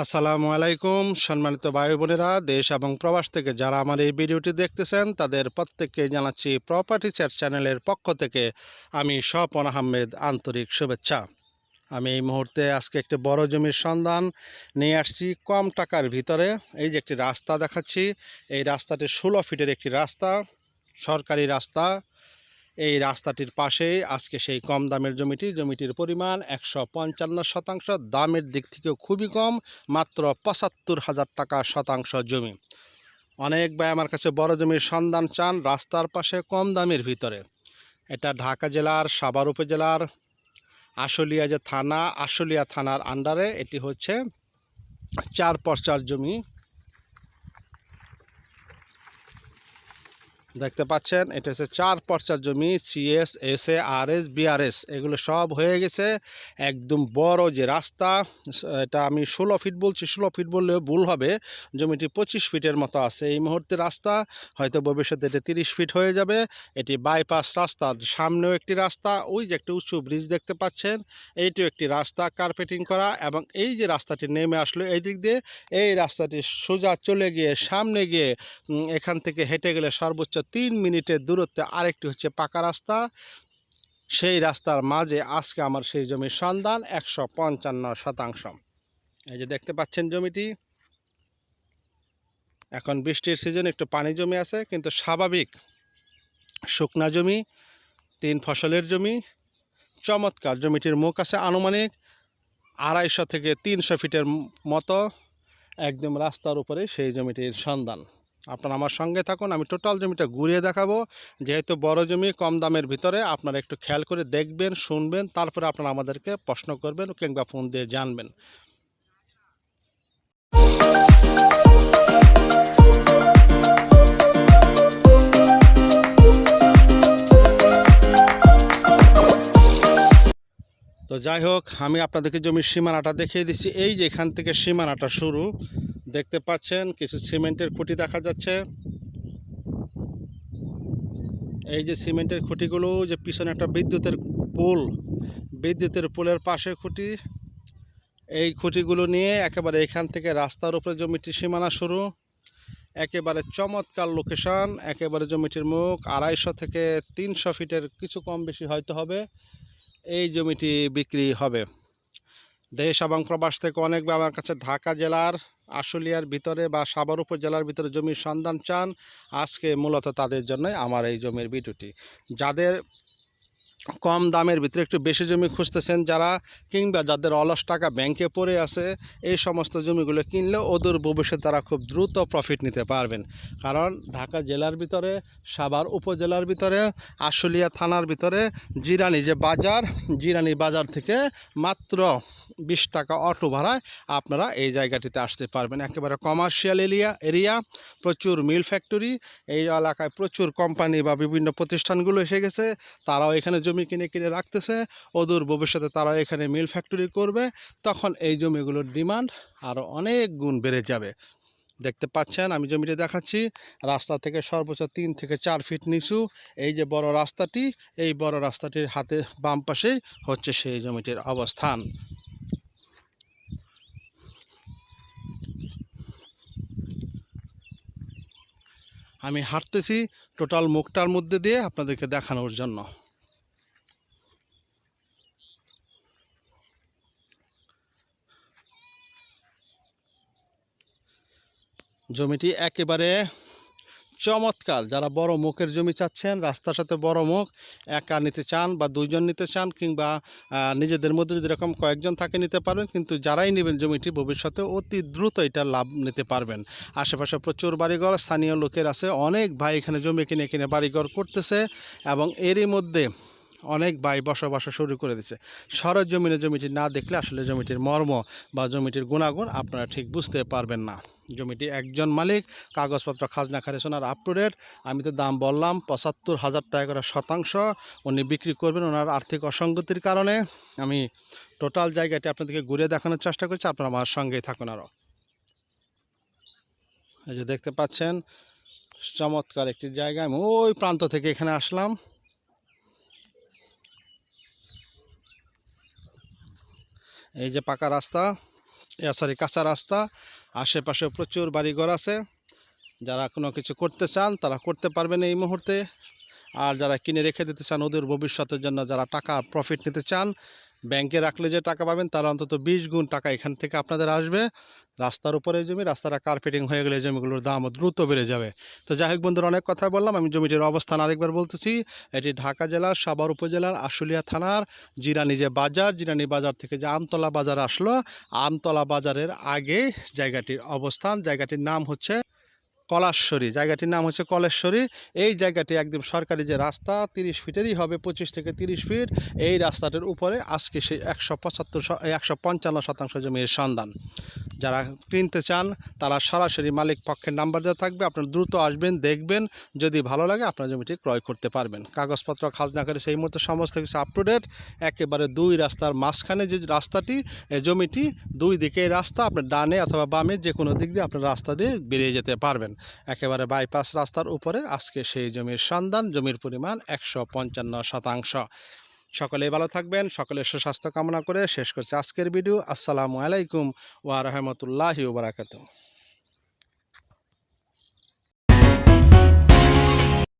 আসসালামু আলাইকুম, সম্মানিত ভাই বোনেরা দেশ এবং প্রবাস থেকে যারা আমার এই ভিডিওটি দেখতেছেন, তাদের প্রত্যেককে জানাচ্ছি প্রপার্টি চ্যাট চ্যানেলের পক্ষ থেকে আমি স্বপন আহমেদ আন্তরিক শুভেচ্ছা। আমি এই মুহূর্তে আজকে একটি বড় জমির সন্ধান নিয়ে আসছি কম টাকার ভিতরে। এই যে একটি রাস্তা দেখাচ্ছি, এই রাস্তাটি ষোলো ফিটের একটি রাস্তা, সরকারি রাস্তা। এই রাস্তাটির পাশেই আজকে সেই কম দামের জমিটি, জমিটির পরিমাণ একশো পঞ্চান্ন শতাংশ, দামের দিক থেকেও খুবই কম, মাত্র পঁচাত্তর হাজার টাকা শতাংশ জমি। অনেক ভাই আমার কাছে বড় জমির সন্ধান চান রাস্তার পাশে কম দামের ভিতরে। এটা ঢাকা জেলার সাভার উপজেলার আশুলিয়া যে থানা, আশুলিয়া থানার আন্ডারে এটি হচ্ছে চার পর্চার জমি। দেখতে পাচ্ছেন, এটা হচ্ছে চার পর্চার জমি CS S A R S BRS এগুলো সব হয়ে গেছে। একদম বড় যে রাস্তা, এটা আমি ষোলো ফিট বলছি, ষোলো ফিট বললেও ভুল হবে। জমিটি পঁচিশ ফিটের মতো আছে এই মুহূর্তে রাস্তা, হয়তো ভবিষ্যতে এটা তিরিশ ফিট হয়ে যাবে। এটি বাইপাস রাস্তার সামনেও একটি রাস্তা, ওই যে একটা উঁচু ব্রিজ দেখতে পাচ্ছেন, এইটিও একটি রাস্তা কার্পেটিং করা এবং এই যে রাস্তাটি নেমে আসলো এই দিক দিয়ে, এই রাস্তাটি সোজা চলে গিয়ে সামনে গিয়ে এখান থেকে হেঁটে গেলে সর্বোচ্চ তিন মিনিটের দূরত্বে আরেকটি হচ্ছে পাকা রাস্তা। সেই রাস্তার মাঝে আজকে আমার সেই জমির সন্ধান একশো পঞ্চান্ন শতাংশ। এই যে দেখতে পাচ্ছেন জমিটি। এখন বৃষ্টির সিজন, একটু পানি জমি আছে, কিন্তু স্বাভাবিক শুকনা জমি, তিন ফসলের জমি, চমৎকার জমিটির মুখ আছে আনুমানিক আড়াইশো থেকে তিনশো ফিটের মতো, একদম রাস্তার উপরে সেই জমিটির সন্ধান। আপনারা আমার সঙ্গে থাকুন, আমি টোটাল জমিটা ঘুরিয়ে দেখাবো। যেহেতু বড় জমি, কম দামের ভিতরে, আপনারা একটু খেয়াল করে দেখবেন, শুনবেন, তারপরে আপনারা আমাদেরকে প্রশ্ন করবেন কিংবা ফোন দিয়ে জানবেন। তো যাই হোক, আমি আপনাদেরকে জমির সীমানাটা দেখিয়ে দিচ্ছি। এই যে এখান থেকে সীমানাটা শুরু দেখতে পাচ্ছেন, কিছু সিমেন্টের খুঁটি দেখা যাচ্ছে। এই যে সিমেন্টের খুঁটিগুলো যে পিছনে একটা বিদ্যুতের পোল, বিদ্যুতের পোলের পাশে খুঁটি। এই খুঁটিগুলো নিয়ে একেবারে এখান থেকে রাস্তার উপরে জমিটির সীমানা শুরু। একেবারে চমৎকার লোকেশন, একেবারে জমিটির মুখ আড়াইশো থেকে তিনশো ফিটের, কিছু কম বেশি হয়তো হবে। এই জমিটি বিক্রি হবে। দেশ এবং প্রবাস থেকে অনেক আমার কাছে ঢাকা জেলার আশুলিয়ার ভিতরে বা সাভার উপজেলার ভিতরে জমির সন্ধান চান। আজকে মূলত তাদের জন্যই আমার এই জমির ভিডিওটি। যাদের কম দামের ভিতরে একটু বেশি জমি খুঁজতেছেন যারা, কিংবা যাদের অলস টাকা ব্যাংকে পড়ে আছে, এই সমস্ত জমিগুলো কিনলে ওদের ভবিষ্যতে তারা খুব দ্রুত প্রফিট নিতে পারবেন। কারণ ঢাকা জেলার ভিতরে, সাভার উপজেলার ভিতরে, আশুলিয়া থানার ভিতরে, জিরানি যে বাজার, জিরানি বাজার থেকে মাত্র বিশ টাকা অটো ভাড়ায় আপনারা এই জায়গাটিতে আসতে পারবেন। একেবারে কমার্শিয়াল এরিয়া এরিয়া, প্রচুর মিল ফ্যাক্টরি এই এলাকায় প্রচুর কোম্পানি বা বিভিন্ন প্রতিষ্ঠানগুলো এসে গেছে। তারাও এখানে জমি কিনে কিনে রাখতেছে। অদূর ভবিষ্যতে তারাও এখানে মিল ফ্যাক্টরি করবে। তখন এই জমিগুলোর ডিমান্ড আরও অনেক গুণ বেড়ে যাবে। দেখতে পাচ্ছেন, আমি জমিটি দেখাচ্ছি। রাস্তা থেকে সর্বোচ্চ তিন থেকে চার ফিট নিচু। এই যে বড় রাস্তাটি, এই বড় রাস্তাটির হাতে বাম পাশেই হচ্ছে সেই জমিটির অবস্থান। আমি হাঁটতেছি টোটাল মুখটার মধ্যে দিয়ে আপনাদেরকে দেখানোর জন্য। জমিটি একেবারে চমৎকার। যারা বড় মুখের জমি চাচ্ছেন, রাস্তার সাথে বড় মুখ একা নিতে চান বা দুইজন নিতে চান কিংবা নিজেদের মধ্যে যদি এরকম কয়েকজন থাকে নিতে পারবেন, কিন্তু যারাই নেবেন জমিটি ভবিষ্যতে অতি দ্রুত এটা লাভ নিতে পারবেন। আশেপাশে প্রচুর বাড়িঘর, স্থানীয় লোকের আছে, অনেক ভাই এখানে জমি কিনে কিনে বাড়িঘর করতেছে এবং এরই মধ্যে অনেক ভাই বসবাস শুরু করে দিচ্ছে সরজ জমিনে জমিটি না দেখলে আসলে জমিটির মর্ম বা জমিটির গুণাগুণ আপনারা ঠিক বুঝতে পারবেন না। জমিটি একজন মালিক, কাগজপত্র, খাজনা খারেসোনার আপ টু ডেট আমি তো দাম বললাম, পঁচাত্তর হাজার টাকা করে শতাংশ। উনি বিক্রি করবেন ওনার আর্থিক অসঙ্গতির কারণে। আমি টোটাল জায়গাটি আপনাদেরকে ঘুরে দেখানোর চেষ্টা করছি, আপনারা আমার সঙ্গেই থাকুন আরও এই যে দেখতে পাচ্ছেন, চমৎকার একটি জায়গা। আমি ওই প্রান্ত থেকে এখানে আসলাম। এই যে পাকা রাস্তা সরি কাঁচা রাস্তা, আশেপাশে প্রচুর বাড়িঘর আছে। যারা কোনো কিছু করতে চান, তারা করতে পারবেন এই মুহূর্তে। আর যারা কিনে রেখে দিতে চান, ওদের ভবিষ্যতের জন্য যারা টাকা প্রফিট নিতে চান ব্যাংকে রাখলে যে টাকা পাবেন, তার অন্তত বিশ গুণ টাকা এখান থেকে আপনাদের আসবে। রাস্তার উপরে জমি, রাস্তাটা কার্পেটিং হয়ে গেলে জমিগুলোর দামও দ্রুত বেড়ে যাবে। তো যাই হোক বন্ধুরা, অনেক কথা বললাম। আমি জমিটির অবস্থান আরেকবার বলতেছি। এটি ঢাকা জেলার, সাভার উপজেলার, আশুলিয়া থানার, জিরানি যে বাজার, জিরানি বাজার থেকে যে আমতলা বাজার আসলো, আমতলা বাজারের আগে জায়গাটির অবস্থান, জায়গাটির নাম হচ্ছে কলাশ্বরী। জায়গাটির নাম হচ্ছে কলেশ্বরী। এই জায়গাটি একদম সরকারি যে রাস্তা, তিরিশ ফিটেরই হবে, পঁচিশ থেকে তিরিশ ফিট। এই রাস্তাটির উপরে আজকে সেই একশো পঁচাত্তর একশো পঞ্চান্ন শতাংশ জমির সন্ধান। যারা কিনতে চান, তারা সরাসরি মালিক পক্ষের নাম্বার দেওয়া থাকবে। আপনার দ্রুত আসবেন, দেখবেন। যদি ভালো লাগে, আপনার জমিটি ক্রয় করতে পারবেন। কাগজপত্র, খাজনা করে সেই মুহূর্তে সমস্ত কিছু আপ টু ডেট একেবারে দুই রাস্তার মাঝখানে যে রাস্তাটি জমিটি দুই দিকে রাস্তা, আপনার ডানে অথবা বামে যে কোনো দিক দিয়ে আপনার রাস্তা দিয়ে বেরিয়ে যেতে পারবেন। একেবারে বাইপাস রাস্তার উপরে আজকে সেই জমির সন্ধান, জমির পরিমাণ একশো পঞ্চান্ন শতাংশ। সকলে ভালো থাকবেন, সকলের সুস্বাস্থ্য কামনা করে শেষ করছি আজকের ভিডিও আসসালামু আলাইকুম ওয়া রাহমাতুল্লাহি ওয়া বারাকাতুহু।